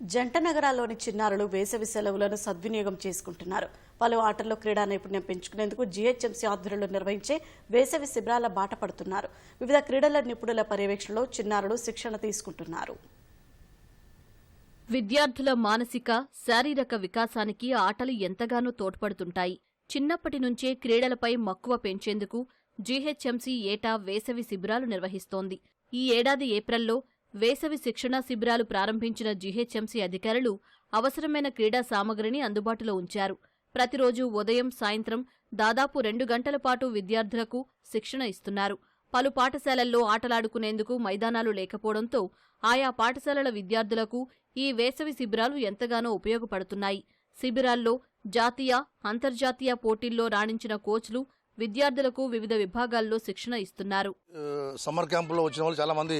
జంట నగరాల్లోని చిన్నారులు వేసవి సెలవులను సద్వినియోగం చేసుకుంటున్నారు. పలు ఆటల్లో క్రీడా నైపుణ్యం పెంచుకునేందుకు జీహెచ్ఎంసీ ఆధ్వర్యంలో నిర్వహించే వేసవి శిబిరాల బాట పడుతున్నారు. వివిధ క్రీడల నిపుణుల పర్యవేక్షణలో చిన్నారులు శిక్షణ తీసుకుంటున్నారు. విద్యార్థుల మానసిక శారీరక వికాసానికి ఆటలు ఎంతగానో తోడ్పడుతుంటాయి. చిన్నప్పటి నుంచే క్రీడలపై మక్కువ పెంచేందుకు జీహెచ్ఎంసీ ఏటా వేసవి శిబిరాలు నిర్వహిస్తోంది. ఈ ఏడాది ఏప్రిల్లో వేసవి శిక్షణా శిబిరాలు ప్రారంభించిన జీహెచ్ఎంసీ అధికారులు అవసరమైన క్రీడా సామగ్రిని అందుబాటులో ఉంచారు. ప్రతిరోజు ఉదయం సాయంత్రం దాదాపు రెండు గంటల పాటు విద్యార్థులకు శిక్షణ ఇస్తున్నారు. పలు పాఠశాలల్లో ఆటలాడుకునేందుకు మైదానాలు లేకపోవడంతో ఆయా పాఠశాలల విద్యార్థులకు ఈ వేసవి శిబిరాలు ఎంతగానో ఉపయోగపడుతున్నాయి. శిబిరాల్లో జాతీయ అంతర్జాతీయ పోటీల్లో రాణించిన కోచ్లు విద్యార్థులకు వివిధ విభాగాల్లో శిక్షణ ఇస్తున్నారు. సమ్మర్ క్యాంపులో వచ్చిన వాళ్ళు చాలామంది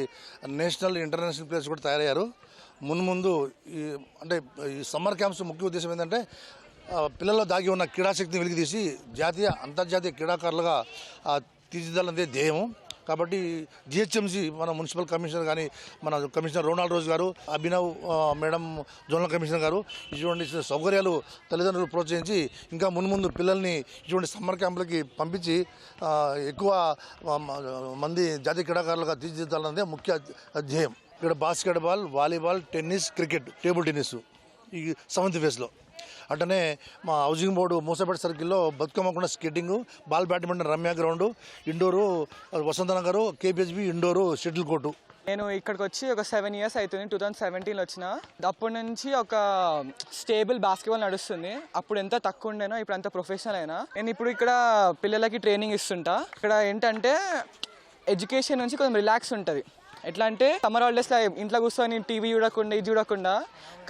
నేషనల్ ఇంటర్నేషనల్ ప్లేయర్స్ కూడా తయారయ్యారు. మున్ముందు ఈ అంటే ఈ సమ్మర్ క్యాంప్స్ ముఖ్య ఉద్దేశం ఏంటంటే పిల్లల్లో దాగి ఉన్న క్రీడాశక్తిని వెలికితీసి జాతీయ అంతర్జాతీయ క్రీడాకారులుగా ఆ, ధ్యేయం కాబట్టి జిహెచ్ఎంసీ మన మున్సిపల్ కమిషనర్ కానీ మన కమిషనర్ రోనాల్డ్ రోజు గారు అభినవ్ మేడం జోనల్ కమిషనర్ గారు ఇటువంటి సౌకర్యాలు తల్లిదండ్రులు ప్రోత్సహించి ఇంకా మున్ముందు పిల్లల్ని ఇటువంటి సమ్మర్ క్యాంపులకి పంపించి ఎక్కువ మంది జాతీయ క్రీడాకారులుగా తీర్చిదిద్దాలన్నదే ముఖ్య ధ్యేయం. ఇక్కడ basketball volleyball tennis cricket table tennis ఈ సెవెంత్ ఫేజ్లో. అట్లనే మా హౌసింగ్ బోర్డు మూసపేట సర్కిల్లో బతుకమ్మకుండా skating ball badminton Ramya ground indoor Vasantha Nagar KPHB indoor shuttle court. నేను ఇక్కడికి వచ్చి ఒక సెవెన్ ఇయర్స్ అవుతుంది టూ థౌజండ్ సెవెంటీన్లో వచ్చిన. అప్పటి నుంచి ఒక స్టేబుల్ బాస్కెట్బాల్ నడుస్తుంది. అప్పుడు ఎంత తక్కువ ఉండేనో ఇప్పుడు అంత ప్రొఫెషనల్ అయినా. నేను ఇప్పుడు ఇక్కడ పిల్లలకి ట్రైనింగ్ ఇస్తుంటా. ఇక్కడ ఏంటంటే ఎడ్యుకేషన్ నుంచి కొంచెం రిలాక్స్ ఉంటుంది. ఎట్లా అంటే సమ్మర్ హాలిడేస్లో ఇంట్లో కూర్చొని టీవీ చూడకుండా ఇది చూడకుండా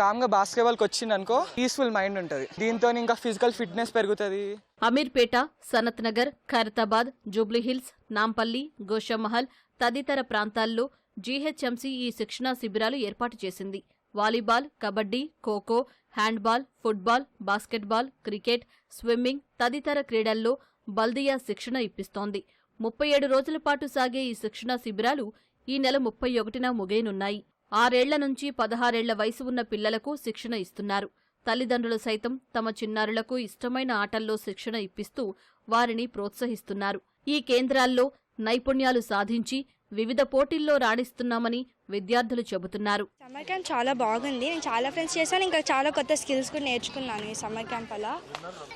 కామ్గా బాస్కెట్బాల్కి వచ్చింది అనుకో పీస్ఫుల్ మైండ్ ఉంటుంది. దీంతో ఇంకా ఫిజికల్ ఫిట్నెస్ పెరుగుతుంది. అమీర్పేట సనత్ నగర్ ఖైరతాబాద్ జూబ్లీహిల్స్ నాంపల్లి గోషామహల్ తదితర ప్రాంతాల్లో జీహెచ్ఎంసీ ఈ శిక్షణా శిబిరాలు ఏర్పాటు చేసింది. Volleyball kabaddi kho kho handball football basketball cricket swimming తదితర క్రీడల్లో బల్దియా శిక్షణ ఇప్పిస్తోంది. ముప్పై ఏడు రోజుల పాటు సాగే ఈ శిక్షణా శిబిరాలు ఈ నెల ముప్పై ఒకటిన ముగియనున్నాయి. ఆరేళ్ళ నుంచి పదహారేళ్ళ వయసు ఉన్న పిల్లలకు శిక్షణ ఇస్తున్నారు. తల్లిదండ్రులు సైతం తమ చిన్నారులకు ఇష్టమైన ఆటల్లో శిక్షణ ఇప్పిస్తూ వారిని ప్రోత్సహిస్తున్నారు. ఈ కేంద్రాల్లో నైపుణ్యాలు సాధించి వివిధ పోటీల్లో రాణిస్తున్నామని విద్యార్థులు చెబుతున్నారు. సమ్మర్ క్యాంప్ చాలా బాగుంది. నేను చాలా ఫ్రెండ్స్ చేశాను. ఇంకా చాలా కొత్త స్కిల్స్ కూడా నేర్చుకున్నాను ఈ సమ్మర్ క్యాంప్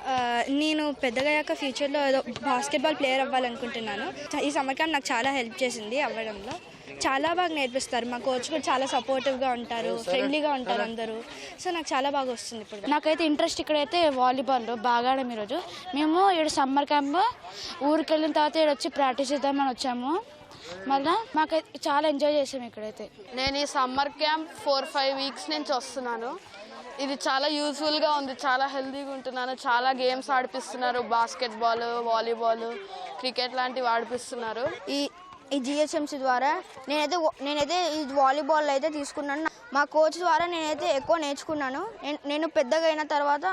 ఆ, నేను పెద్దగా అయ్యాక ఫ్యూచర్లో ఏదో బాస్కెట్బాల్ ప్లేయర్ అవ్వాలనుకుంటున్నాను. ఈ సమ్మర్ క్యాంప్ నాకు చాలా హెల్ప్ చేసింది అవ్వడంలో. చాలా బాగా నేర్పిస్తారు. మా కోచ్ కూడా చాలా సపోర్టివ్గా ఉంటారు ఫ్రెండ్లీగా ఉంటారు అందరూ. సో నాకు చాలా బాగా వస్తుంది ఇప్పుడు. నాకైతే ఇంట్రెస్ట్ ఇక్కడైతే వాలీబాల్ బాగా ఆడాము ఈరోజు. మేము ఇక్కడ సమ్మర్ క్యాంప్ ఊరికి వెళ్ళిన తర్వాత ఇక్కడ వచ్చి ప్రాక్టీస్ చేద్దామని వచ్చాము. మళ్ళీ మాకైతే చాలా ఎంజాయ్ చేసాము ఇక్కడైతే. నేను ఈ summer camp four five weeks నుంచి వస్తున్నాను. ఇది చాలా యూజ్ఫుల్గా ఉంది చాలా హెల్తీగా ఉంటున్నాను. చాలా గేమ్స్ ఆడిపిస్తున్నారు బాస్కెట్బాల్ వాలీబాల్ క్రికెట్ లాంటివి ఆడిపిస్తున్నారు. ఈ ఈ జిహెచ్ఎంసీ ద్వారా నేనైతే నేనైతే ఈ వాలీబాల్ అయితే తీసుకున్నాను. మా కోచ్ ద్వారా నేనైతే ఎక్కువ నేర్చుకున్నాను. నేను పెద్దగా అయిన తర్వాత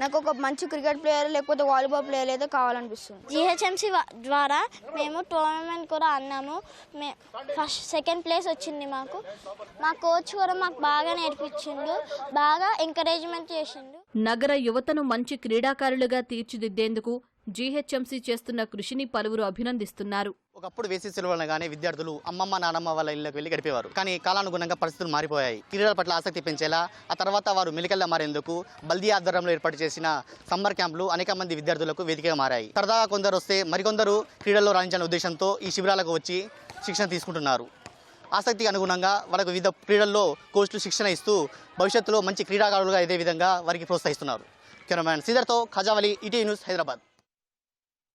నాకు ఒక మంచి క్రికెట్ ప్లేయర్ లేకపోతే వాలీబాల్ ప్లేయర్ అయితే కావాలనిపిస్తుంది. జిహెచ్ఎంసి ద్వారా మేము టోర్నమెంట్ కూడా అన్నాము మే ఫస్ట్ సెకండ్ ప్లేస్ వచ్చింది మాకు. మా కోచ్ కూడా మాకు బాగా నేర్పించిండు. బాగా ఎంకరేజ్మెంట్ చేసిండు. నగర యువతను మంచి క్రీడాకారులుగా తీర్చిదిద్దేందుకు జీహెచ్ఎంసీ చేస్తున్న కృషిని పలువురు అభినందిస్తున్నారు. ఒకప్పుడు వేసే సెలవులను కానీ విద్యార్థులు అమ్మమ్మ నానమ్మ వాళ్ళ ఇళ్ళకి వెళ్ళి గడిపేవారు. కానీ కాలానుగుణంగా పరిస్థితులు మారిపోయాయి. క్రీడల పట్ల ఆసక్తి పెంచేలా ఆ తర్వాత వారు మెలికల్లా మారేందుకు బల్దీ ఆధ్వర్యంలో ఏర్పాటు చేసిన సమ్మర్ క్యాంపులు అనేక మంది విద్యార్థులకు వేదికగా మారాయి. సరదాగా కొందరు వస్తే మరికొందరు క్రీడల్లో రాణించాలనే ఉద్దేశంతో ఈ శిబిరాలకు వచ్చి శిక్షణ తీసుకుంటున్నారు. ఆసక్తికి అనుగుణంగా వాళ్ళకు వివిధ క్రీడల్లో కోచ్లు శిక్షణ ఇస్తూ భవిష్యత్తులో మంచి క్రీడాకారులుగా ఇదే విధంగా వారికి ప్రోత్సహిస్తున్నారు. కెమెరామ్యాన్ శ్రీధర్తో ఖజావలి ఈటీ న్యూస్ హైదరాబాద్.